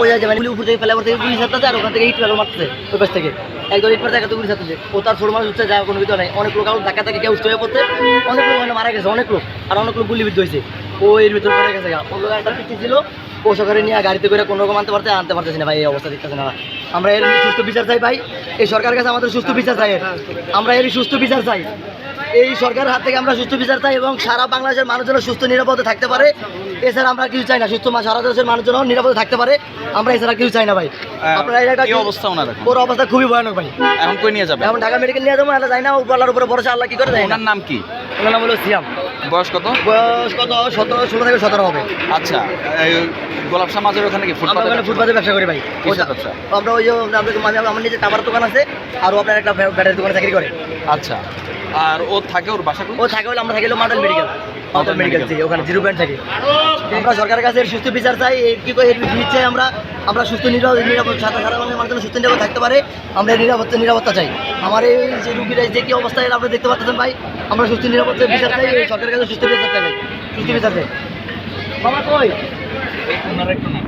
ওই যে মানে উপর থেকে ফেলে উপর থেকে গুলি আর ওখান থেকে ইট ফেলে মারতেছে ওই পাশ থেকে। একদম ইট ও তার ছোট মানুষ হচ্ছে যা কোনো কিছু নেই। অনেক লোক ধাক্কা থেকে কেউ উঠে পড়তে অনেক লোক মারা গেছে অনেক লোক। আর অনেক লোক গুলিবিদ্ধ হয়েছে। ও এর ভিতর পড়ে গেছে। লোক একটা ছিল। ও সকালে নিয়ে গাড়িতে করে কোনো রকম আনতে পারতে আনতে পারতেছি না ভাই এই অবস্থা দেখতেছে না আমরা এর সুস্থ বিচার চাই ভাই। এই সরকারের কাছে আমাদের সুস্থ বিচার চাই। আমরা এর সুস্থ বিচার চাই। এই সরকারের হাত থেকে আমরা সুস্থ বিচার চাই এবং সারা বাংলাদেশের মানুষ যেন সুস্থ নিরাপদে থাকতে পারে। এছাড়া আমরা কিছু চাই না সুস্থ মা- সারা দেশের মানুষ যেন নিরাপদে থাকতে পারে। আমরা এছাড়া কিছু চাই না ভাই। আপনারা কি অবস্থা ওনার ওর অবস্থা খুবই ভয়ানক ভাই। এখন কই নিয়ে যাবে এখন ঢাকা মেডিকেল নিয়ে যাব আল্লাহ যাই না উপরওয়ালার উপরে ভরসা আল্লাহ কি করে দেয় ওনার নাম কি? ওনার নাম হলো সিয়াম। বয়স কত? বয়স কত? সতেরো ষোলো থেকে সতেরো হবে। আচ্ছা গোলাপ সমাজের ওখানে কি ফুটপাতে ওখানে ফুটপাতে ব্যবসা করি ভাই। আমরা ওই যে মাঝে আমার নিজে টাবার দোকান আছে আর আপনার একটা ব্যাটারি দোকানে চাকরি করে। আচ্ছা। আর ও থাকে ওর বাসা ও থাকে হলে আমরা থাকি হলো মডেল মেডিকেল। মডেল মেডিকেল থেকে ওখানে জিরো পয়েন্ট থাকে। আমরা সরকারের কাছে সুস্থ বিচার চাই কি করে নিচ্ছে আমরা? আমরা সুস্থ নিরাপদ নিরাপদ সারা সারা বাংলার মানুষ সুস্থ নিরাপদ থাকতে পারে আমরা নিরাপত্তা নিরাপত্তা চাই। আমার এই যে রুগীরা যে কি অবস্থায় আপনারা দেখতে পাচ্ছেন ভাই? আমরা সুস্থ নিরাপত্তা বিচার চাই সরকারের কাছে সুস্থ বিচার চাই সুস্থ বিচার চাই। বাবা কই? একটু নাম